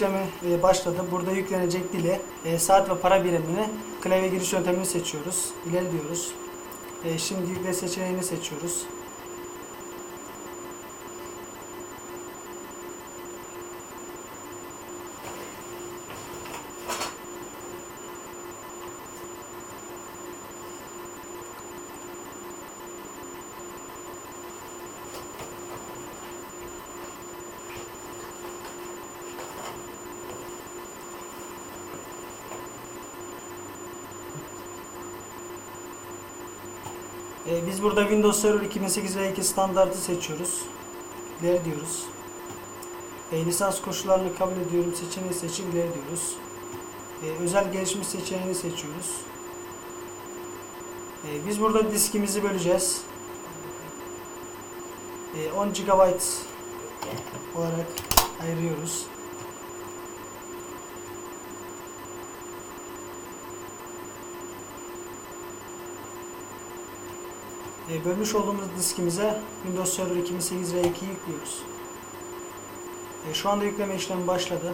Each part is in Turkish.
işlemi e, başladı. Burada yüklenecek dili, e, saat ve para birimini, klavye giriş yöntemini seçiyoruz. İleri diyoruz. E, Şimdi yükle seçeneğini seçiyoruz. E, Biz burada Windows Server 2008 ve 2 standartı seçiyoruz. İleri diyoruz. E, lisans koşullarını kabul ediyorum. Seçeneği seçip ileri diyoruz. E, özel gelişmiş seçeneğini seçiyoruz. E, biz burada diskimizi böleceğiz. E, 10 GB olarak ayırıyoruz. Bölmüş olduğumuz diskimize Windows Server 2008 R2'yi yüklüyoruz. E, şu anda yükleme işlemi başladı.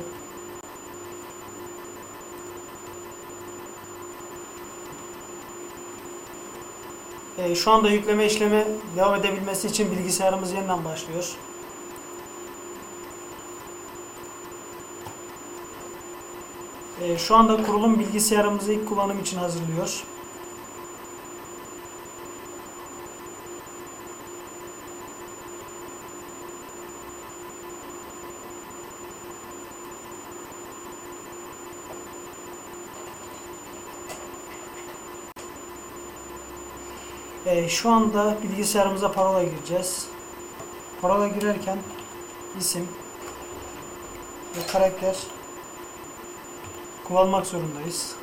E, şu anda yükleme işlemi devam edebilmesi için bilgisayarımız yeniden başlıyor. E, şu anda kurulum bilgisayarımızı ilk kullanım için hazırlıyor. Ee, şu anda bilgisayarımıza parola gireceğiz. Parola girerken isim ve karakter kullanmak zorundayız.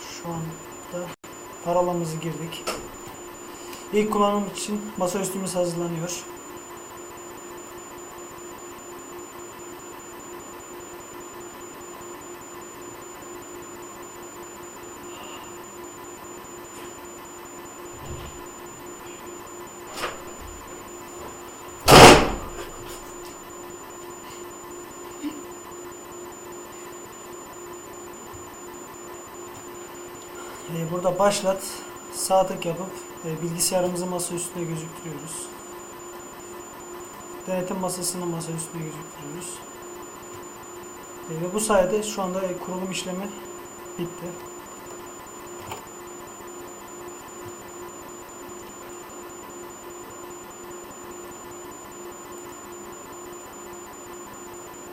Şu anda parolamızı girdik. İlk kullanım için masaüstümüz hazırlanıyor. Ee, Burada başlat, sağ tık yapıp e, bilgisayarımızı masa üstünde gözüktürüyoruz. Denetim masasını masa üstünde gözüktürüyoruz. E, Ve bu sayede şu anda e, kurulum işlemi bitti.